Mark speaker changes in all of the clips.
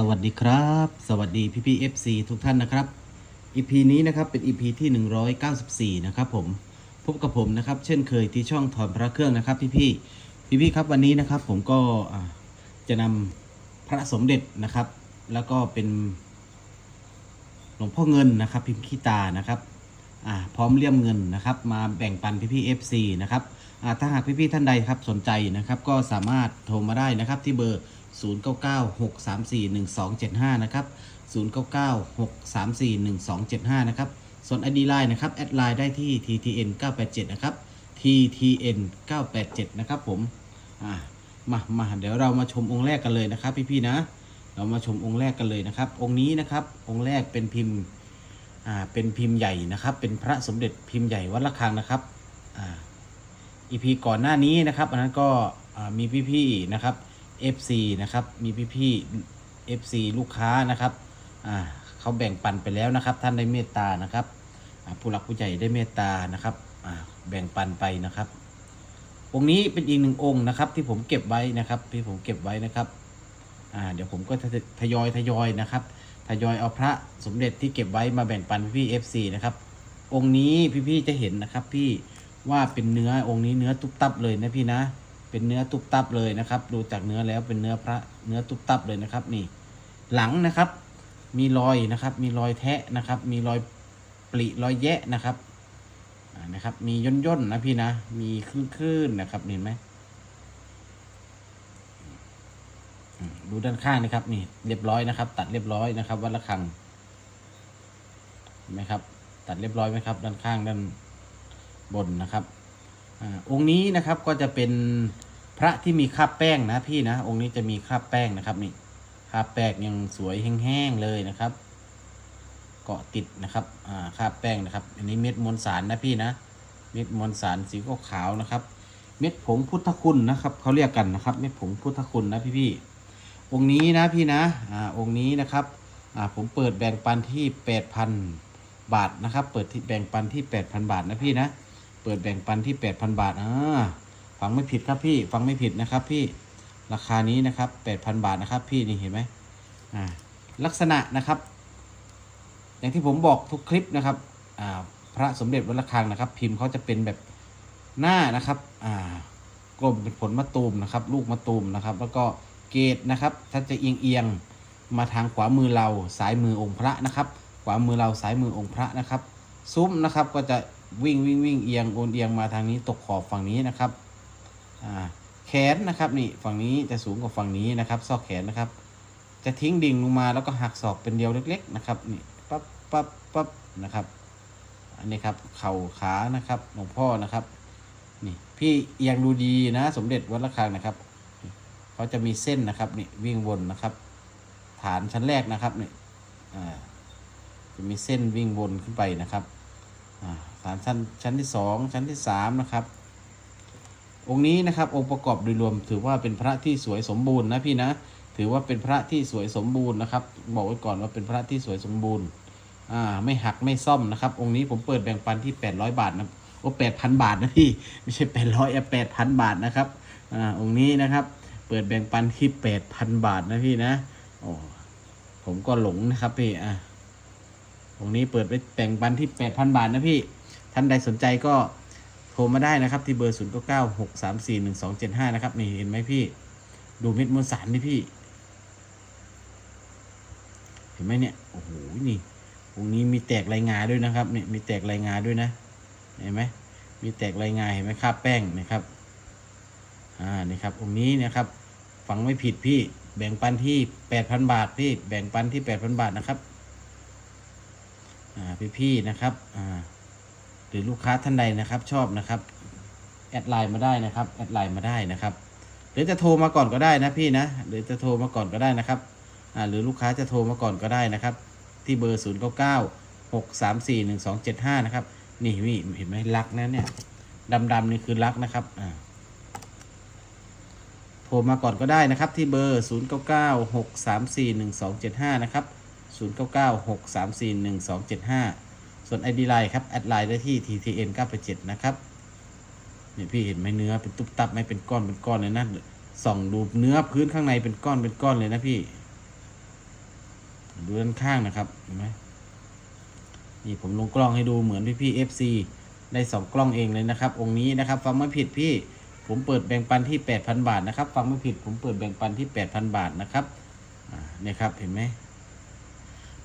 Speaker 1: สวัสดีครับ สวัสดีพี่พี่เอฟซีทุกท่านนะครับ EP นี้นะครับเป็น EP ที่ 194 นะครับผมพบกับผมนะครับเช่นเคยที่ช่องถอนพระเครื่องนะครับพี่พี่พี่พี่ครับวันนี้นะครับผมก็จะนำพระสมเด็จนะครับ แล้วก็เป็นหลวงพ่อเงินนะครับ พิมพ์ขี้ตานะครับอ่าพร้อมเลี่ยมเงินนะครับ มาแบ่งปันพี่พี่เอฟซีนะครับอ่าถ้าหากพี่พี่ท่านใดครับสนใจนะครับ ก็สามารถโทรมาได้นะครับที่เบอร์ 0996341275 นะครับ 0996341275 นะครับ ส่วน ID Line นะครับ แอดไลน์ได้ที่ TTN 987นะครับ TTN 987นะครับผม อ่า มา มา เดี๋ยวเรามาชมองค์แรกกันเลยนะครับ พี่ๆนะ เรามาชมองค์แรกกันเลยนะครับ องค์นี้นะครับ องค์แรกเป็นพิมพ์ อ่า เป็นพิมพ์ใหญ่นะครับ เป็นพระสมเด็จพิมพ์ใหญ่วัดระฆังนะครับ อ่าอีพีก่อนหน้านี้นะครับ อันนั้นก็อ่ามีพี่ๆนะครับ FC นะครับ มีพี่ๆ FC ลูกค้านะครับอ่าเขาแบ่งปันไปแล้วนะครับ ท่านได้เมตตานะครับอ่าผู้หลักผู้ใหญ่ได้เมตตานะครับอ่าแบ่งปันไปนะครับ องค์นี้เป็นอีกหนึ่งองค์นะครับ ที่ผมเก็บไว้นะครับ ที่ผมเก็บไว้นะครับอ่าเดี๋ยวผมก็ทยอยทยอยนะครับ ทยอยเอาพระสมเด็จที่เก็บไว้มาแบ่งปันพี่ FC นะครับ องค์นี้พี่ๆจะเห็นนะครับ พี่ว่าเป็นเนื้อองค์นี้เนื้อตุ๊บตับเลยนะพี่นะ เป็นเนื้อตุ๊บตับเลยนะครับ ดูจากเนื้อแล้วเป็นเนื้อพระเนื้อตุ๊บตับเลยนะครับ นี่ หลังนะครับ มีรอยนะครับ มีรอยแทะนะครับ มีรอยปริรอยแยะนะครับนะครับ มีย่นย่นๆนะพี่นะ มีคลื่นๆนะครับเห็นไหมดูด้านข้างนะครับ นี่ เรียบร้อยนะครับ ตัดเรียบร้อยนะครับวัดระฆังเห็นไหมครับ ตัดเรียบร้อยไหมครับ ด้านข้างด้านบนนะครับ องค์นี้นะครับก็จะเป็นพระที่มีคราบแป้งนะพี่นะ องค์นี้จะมีคราบแป้งนะครับนี่คราบแป้งยังสวยแห้งๆเลยนะครับ เกาะติดนะครับอ่าคราบแป้งนะครับ อันนี้เม็ดมวลสารนะพี่นะ เม็ดมวลสารสีขาวๆนะครับ เม็ดผงพุทธคุณนะครับเขาเรียกกันนะครับ เม็ดผงพุทธคุณนะพี่ๆองค์นี้นะพี่นะอ่าองค์นี้นะครับอ่าผมเปิดแบ่งปันที่8,000บาทนะครับ เปิดที่แบ่งปันที่8,000บาทนะพี่นะ เปิดแบ่งปันที่ 8,000 บาทอ่าฟังไม่ผิดครับพี่ฟังไม่ผิดนะครับพี่ราคานี้นะครับ 8,000 บาทนะครับ พี่นี่เห็นไหมอ่าลักษณะนะครับ อย่างที่ผมบอกทุกคลิปนะครับอ่าพระสมเด็จวัดระฆังนะครับ พิมพ์เขาจะเป็นแบบหน้านะครับอ่ากลมเป็นผลมะตูมนะครับ ลูกมะตูมนะครับ แล้วก็เกตนะครับถ้าจะเอียงเอียงๆมาทางขวามือเราซ้ายมือองค์พระนะครับ ขวามือเราซ้ายมือองค์พระนะครับ ซุ้มนะครับก็จะ วิ่งวิ่งวิ่งเอียงโอนเอียงมาทางนี้ตกขอบฝั่งนี้นะครับแขนนะครับนี่ฝั่งนี้จะสูงกว่าฝั่งนี้นะครับ ซอกแขนนะครับ จะทิ้งดิ่งลงมาแล้วก็หักศอกเป็นเดียวเล็ก ๆ นะครับนี่ปั๊บปั๊บปั๊บนะครับ อันนี้ครับเข่าขานะครับหลวงพ่อนะครับนี่พี่เอียงดูดีนะ สมเด็จวัดระฆังนะครับเขาจะมีเส้นนะครับนี่วิ่งวนนะครับ ฐานชั้นแรกนะครับนี่อ่าจะมีเส้นวิ่งวนขึ้นไปนะครับอ่าานชั้นชั้นที่สองชั้นที่สามนะครับ องค์นี้นะครับองค์ประกอบโดยรวมถือว่าเป็นพระที่สวยสมบูรณ์นะพี่นะถือว่าเป็นพระที่สวยสมบูรณ์นะครับ บอกไว้ก่อนว่าเป็นพระที่สวยสมบูรณ์อ่าไม่หักไม่ซ่อมนะครับ องค์นี้ผมเปิดแบ่งปันที่ 800 บาทนะโอ้แปดพันบาทนะพี่ไม่ใช่แปดร้อยแปดพันบาทนะครับอ่าองค์นี้นะครับ เปิดแบ่งปันที่แปดพันบาทนะพี่นะโอ้ผมก็หลงนะครับพี่อ่าตรงนี้เปิดไปแบ่งปันที่8,000บาทนะพี่ ท่านใดสนใจก็โทรมาได้นะครับ ที่เบอร์ 0 9 9 6 3 4 1 2 7 5 นะครับ นี่เห็นไหมพี่ ดูเม็ดมวลสารนี่พี่ เห็นไหมเนี่ย โอ้โห นี่ตรงนี้มีแตกรายงาด้วยนะครับเนี่ยมีแตกรายงาด้วยนะ เห็นไหมมีแตกรายงาเห็นไหมคราบแป้งนะครับ อ่า นี่ครับ ตรงนี้นะครับฟังไม่ผิดพี่ แบ่งปันที่ 8,000 บาทพี่ แบ่งปันที่ 8,000 บาทนะครับ อ่า พี่ๆนะครับ อ่า หรือลูกค้าท่านใดนะครับ ชอบนะครับแอดไลน์มาได้นะครับแอดไลน์มาได้นะครับ หรือจะโทรมาก่อนก็ได้นะพี่นะ หรือจะโทรมาก่อนก็ได้นะครับอ่าหรือลูกค้าจะโทรมาก่อนก็ได้นะครับ ที่เบอร์ 0 9 9 6 3 4 1 2 7 5 นะครับ นี่พี่เห็นไหมลักนะเนี่ยดำๆนี่คือลักนะครับอ่าโทรมาก่อนก็ได้นะครับ ที่เบอร์ 0 9 9 6 3 4 1 2 7 5 นะครับ 0 9 9 6 3 4 1 2 7 5 ส่วน ID Line ครับแอดไลน์ได้ที่ TTN 987นะครับเนี่ยพี่เห็นไหมเนื้อเป็นตุ๊บตับไม่เป็นก้อนเป็นก้อนเลยนะส่องดูเนื้อพื้นข้างในเป็นก้อนเป็นก้อนเลยนะพี่ดูด้านข้างนะครับเห็นไหมนี่ผมลงกล้องให้ดูเหมือนพี่พี่เอฟซีได้สองกล้องเองเลยนะครับ องค์นี้นะครับ ฟังไม่ผิดพี่ ผมเปิดแบ่งปันที่ 8,000 บาทนะครับ ฟังไม่ผิดผมเปิดแบ่งปันที่ 8,000 บาทนะครับเนี่ยครับเห็นไหม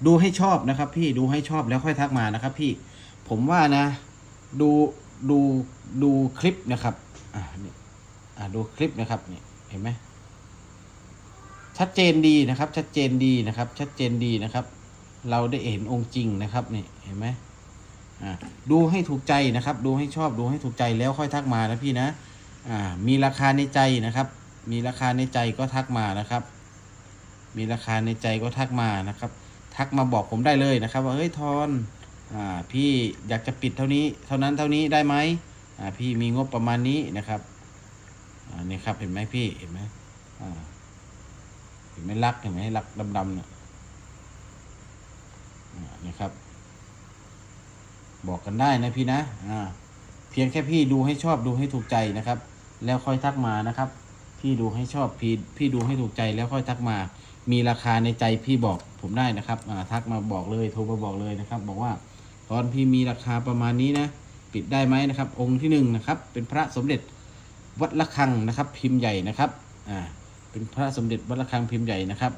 Speaker 1: ดูให้ชอบนะครับ พี่ดูให้ชอบแล้วค่อยทักมานะครับ พี่ผมว่านะ ดูดูดูคลิปนะครับอ่านี่อ่าดูคลิปนะครับนี่เห็นไหมชัดเจนดีนะครับ ชัดเจนดีนะครับ ชัดเจนดีนะครับ เราได้เห็นองค์จริงนะครับนี่เห็นไหมอ่าดูให้ถูกใจนะครับ ดูให้ชอบดูให้ถูกใจแล้วค่อยทักมานะพี่นะอ่ามีราคาในใจนะครับ มีราคาในใจก็ทักมานะครับ มีราคาในใจก็ทักมานะครับ ทักมาบอกผมได้เลยนะครับ ว่าเฮ้ยทอนอ่าพี่อยากจะปิดเท่านี้ เท่านั้นเท่านี้ได้ไหมอ่าพี่มีงบประมาณนี้นะครับอ่านี่ครับเห็นไหมพี่เห็นไหมอ่าเห็นไหมลักเห็นไหมลักดำๆเนี่ยนี่ครับ บอกกันได้นะพี่นะอ่าเพียงแค่พี่ดูให้ชอบดูให้ถูกใจนะครับ แล้วค่อยทักมานะครับ พี่ดูให้ชอบพี่พี่ดูให้ถูกใจแล้วค่อยทักมา มีราคาในใจพี่บอกผมได้นะครับอ่าทักมาบอกเลยโทรมาบอกเลยนะครับ บอกว่าตอนพี่มีราคาประมาณนี้นะ ปิดได้ไหมนะครับ องค์ที่หนึ่งนะครับ เป็นพระสมเด็จวัดระฆังนะครับ พิมพ์ใหญ่นะครับอ่าเป็นพระสมเด็จวัดระฆังพิมพ์ใหญ่นะครับ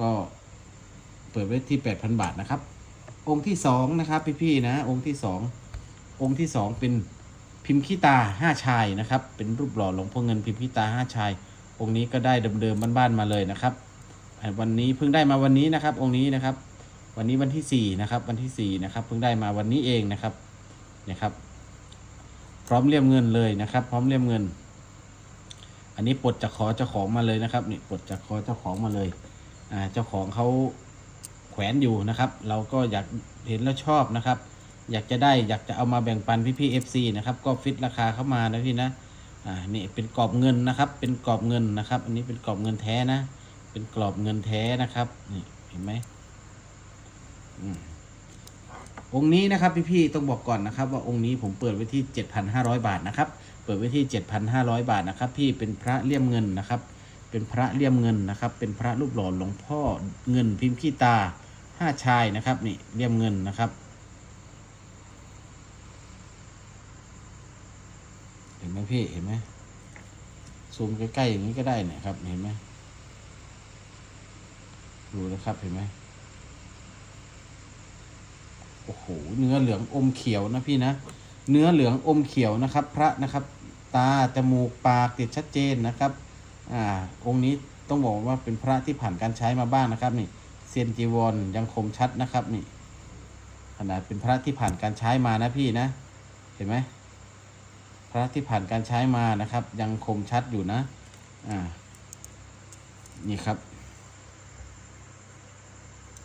Speaker 1: ก็เปิดไว้ที่ 8,000 บาทนะครับ องค์ที่สองนะครับพี่ๆนะ องค์ที่สององค์ที่สองเป็น พิมพ์ขี้ตาห้าชายนะครับ เป็นรูปหล่อหลวงพ่อเงินพิมพ์ขี้ตาห้าชาย องค์นี้ก็ได้เดิมๆบ้านๆมาเลยนะครับวันนี้เพิ่งได้มาวันนี้นะครับ องค์นี้นะครับ วันนี้วันที่สี่นะครับ วันที่สี่นะครับ เพิ่งได้มาวันนี้เองนะครับเนี่ยครับ พร้อมเรียมเงินเลยนะครับ พร้อมเรียมเงิน อันนี้ปลดจากขอเจ้าของมาเลยนะครับนี่ปลดจากขอเจ้าของมาเลยอ่าเจ้าของเขาแขวนอยู่นะครับ เราก็อยากเห็นแล้วชอบนะครับ อยากจะได้อยากจะเอามาแบ่งปันพี่พี่เอฟซีนะครับก็ฟิตราคาเข้ามานะพี่นะอ่านี่เป็นกรอบเงินนะครับ เป็นกรอบเงินนะครับ อันนี้เป็นกรอบเงินแท้นะ เป็นกรอบเงินแท้นะครับนี่เห็นไหมอืมองค์นี้นะครับ พี่ๆต้องบอกก่อนนะครับ ว่าองค์นี้ผมเปิดไว้ที่ 7,500 บาทนะครับ เปิดไว้ที่ 7,500 บาทนะครับ พี่เป็นพระเลี่ยมเงินนะครับ เป็นพระเลี่ยมเงินนะครับ เป็นพระรูปหล่อหลวงพ่อเงินพิมพ์ขี้ตาห้าชายนะครับนี่เลี่ยมเงินนะครับ เห็ นไหมพี่เห็นไหมซูมใกล้ๆอย่างนี้ก็ได้เนี่ยครับ เห็นไหมดูนะครับเห็นไหมโอ้โหเนื้อเหลืองอมเขียวนะพี่นะเนื้อเหลืองอมเขียวนะครับ พระนะครับ ตาจมูกปากติดชัดเจนนะครับอ่าองค์นี้ต้องบอกว่าเป็นพระที่ผ่านการใช้มาบ้างนะครับ นี่เซียนจีวรยังคมชัดนะครับ นี่ขนาดเป็นพระที่ผ่านการใช้มานะพี่นะ เห็นไหม พระที่ผ่านการใช้มานะครับ ยังคมชัดอยู่นะ อ่า นี่ครับ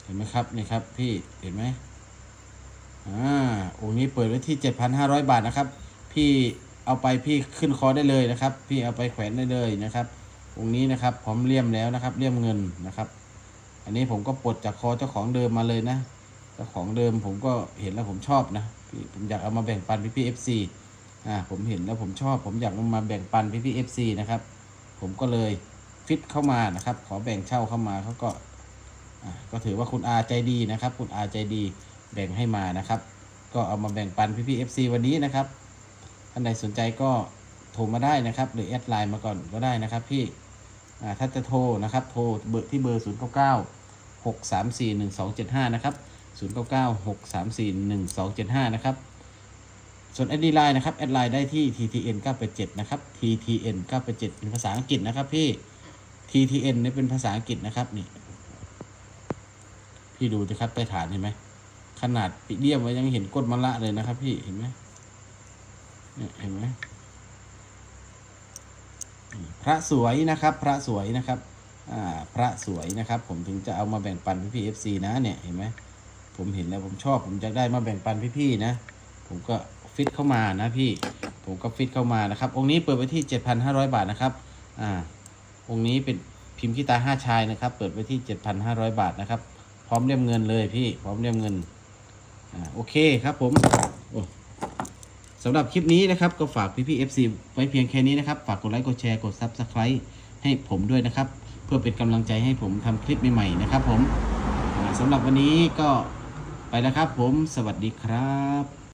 Speaker 1: เห็นไหมครับ นี่ครับ พี่ เห็นไหมอ่า องค์นี้เปิดไว้ที่เจ็ดพันห้าร้อยบาทนะครับ พี่เอาไปพี่ขึ้นคอได้เลยนะครับ พี่เอาไปแขวนได้เลยนะครับ องค์นี้นะครับพร้อมเลี่ยมแล้วนะครับ เลี่ยมเงินนะครับ อันนี้ผมก็ปลดจากคอเจ้าของเดิมมาเลยนะ เจ้าของเดิมผมก็เห็นแล้วผมชอบนะพี่ผมอยากเอามาแบ่งปันพี่พี่เอฟซี อ่าผมเห็นแล้วผมชอบ ผมอยากมาแบ่งปันพี่พี่เอฟซีนะครับ ผมก็เลยฟิตเข้ามานะครับ ขอแบ่งเช่าเข้ามาเขาก็อ่าก็ถือว่าคุณอาใจดีนะครับ คุณอาใจดีแบ่งให้มานะครับ ก็เอามาแบ่งปันพี่พี่เอฟซีวันนี้นะครับท่านใดสนใจก็โทรมาได้นะครับ หรือแอดไลน์มาก่อนก็ได้นะครับพี่อ่าถ้าจะโทรนะครับ โทรเบอร์ที่เบอร์ 0 9 9 6 3 4 1 2 7 5 นะครับ 0 9 9 6 3 4 1 2 7 5 นะครับ ส่วนแอดดีไลน์นะครับแอดไลน์ได้ที่ ttn 987นะครับ ttn 987เป็นภาษาอังกฤษนะครับพี่ ttn นี่เป็นภาษาอังกฤษนะครับนี่ พี่ดูสิครับใต้ฐานเห็นไหมขนาดปิเดียมไว้ยังเห็นก้นมะละเลยนะครับ พี่เห็นไหมเนี่ยเห็นไหมพระสวยนะครับ พระสวยนะครับอ่าพระสวยนะครับ ผมถึงจะเอามาแบ่งปันพี่พี่เอฟซีนะเนี่ยเห็นไหมผมเห็นแล้วผมชอบ ผมจะได้มาแบ่งปันพี่พี่ๆนะ ผมก็ ฟิตเข้ามานะพี่ผมก็ฟิตเข้ามานะครับ องค์นี้เปิดไว้ที่ 7,500 บาทนะครับอ่าองค์นี้เป็นพิมพ์กีตาห้าชายนะครับ เปิดไว้ที่ 7,500 บาทนะครับ พร้อมเรียมเงินเลยพี่พร้อมเรียมเงินอ่าโอเคครับผมสำหรับคลิปนี้นะครับ ก็ฝากพี่พี่ๆ FC ไว้เพียงแค่นี้นะครับ ฝากกดไลค์กดแชร์กด Subscribe ให้ผมด้วยนะครับ เพื่อเป็นกำลังใจให้ผมทำคลิปใหม่ๆนะครับ ผมอ่าสำหรับวันนี้ก็ไปแล้วครับผม สวัสดีครับ